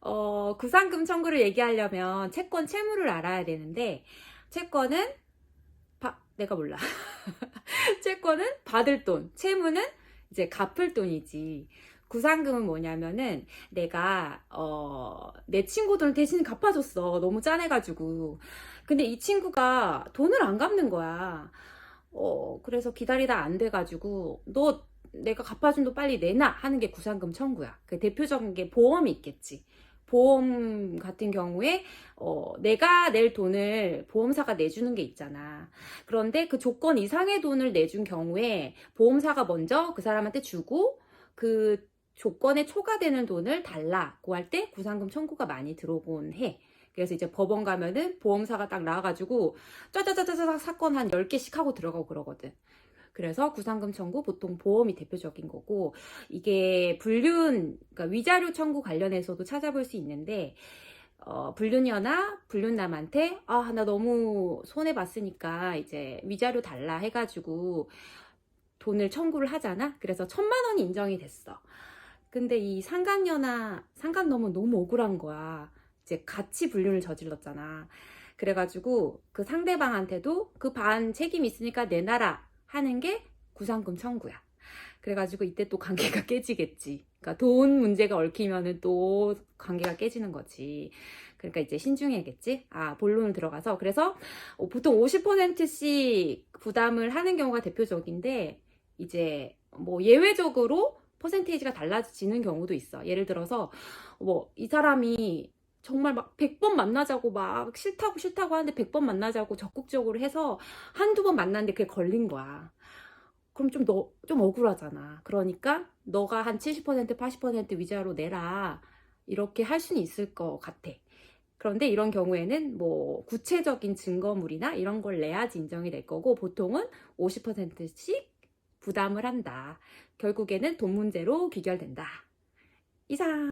어, 구상금 청구를 얘기하려면 채권 채무를 알아야 되는데, 채권은, 바- 내가 몰라. 채권은 받을 돈, 채무는 이제 갚을 돈이지. 구상금은 뭐냐면은 내가 어, 내 친구 돈 대신 갚아줬어. 너무 짠해가지고. 근데 이 친구가 돈을 안 갚는 거야. 어, 그래서 기다리다 안 돼가지고 너 내가 갚아준 돈 빨리 내놔 하는 게 구상금 청구야. 그 대표적인 게 보험이 있겠지. 보험 같은 경우에 어, 내가 낼 돈을 보험사가 내주는 게 있잖아. 그런데 그 조건 이상의 돈을 내준 경우에 보험사가 먼저 그 사람한테 주고 그 조건에 초과되는 돈을 달라고 할 때 구상금 청구가 많이 들어오곤 해. 그래서 이제 법원 가면은 보험사가 딱 나와가지고 짜자자자자 사건 한 10개씩 하고 들어가고 그러거든. 그래서 구상금 청구 보통 보험이 대표적인 거고 이게 불륜 그러니까 위자료 청구 관련해서도 찾아볼 수 있는데 어, 불륜녀나 불륜남한테 아 나 너무 손해 봤으니까 이제 위자료 달라 해가지고 돈을 청구를 하잖아. 그래서 천만 원이 인정이 됐어. 근데 이 상간녀나 상간놈은 너무 억울한 거야. 이제 같이 불륜을 저질렀잖아. 그래가지고 그 상대방한테도 그 반 책임 있으니까 내놔라 하는 게 구상금 청구야. 그래가지고 이때 또 관계가 깨지겠지. 그러니까 돈 문제가 얽히면은 또 관계가 깨지는 거지. 그러니까 이제 신중해야겠지. 아, 본론을 들어가서. 그래서 어, 보통 50%씩 부담을 하는 경우가 대표적인데, 이제 뭐 예외적으로 퍼센테이지가 달라지는 경우도 있어. 예를 들어서, 뭐, 이 사람이 정말 막 100번 만나자고 막 싫다고 싫다고 하는데 100번 만나자고 적극적으로 해서 한두 번 만났는데 그게 걸린 거야. 그럼 좀, 너, 좀 억울하잖아. 그러니까 너가 한 70% 80% 위자료 내라. 이렇게 할 수는 있을 것 같아. 그런데 이런 경우에는 뭐 구체적인 증거물이나 이런 걸 내야지 인정이 될 거고 보통은 50%씩 부담을 한다. 결국에는 돈 문제로 귀결된다. 이상.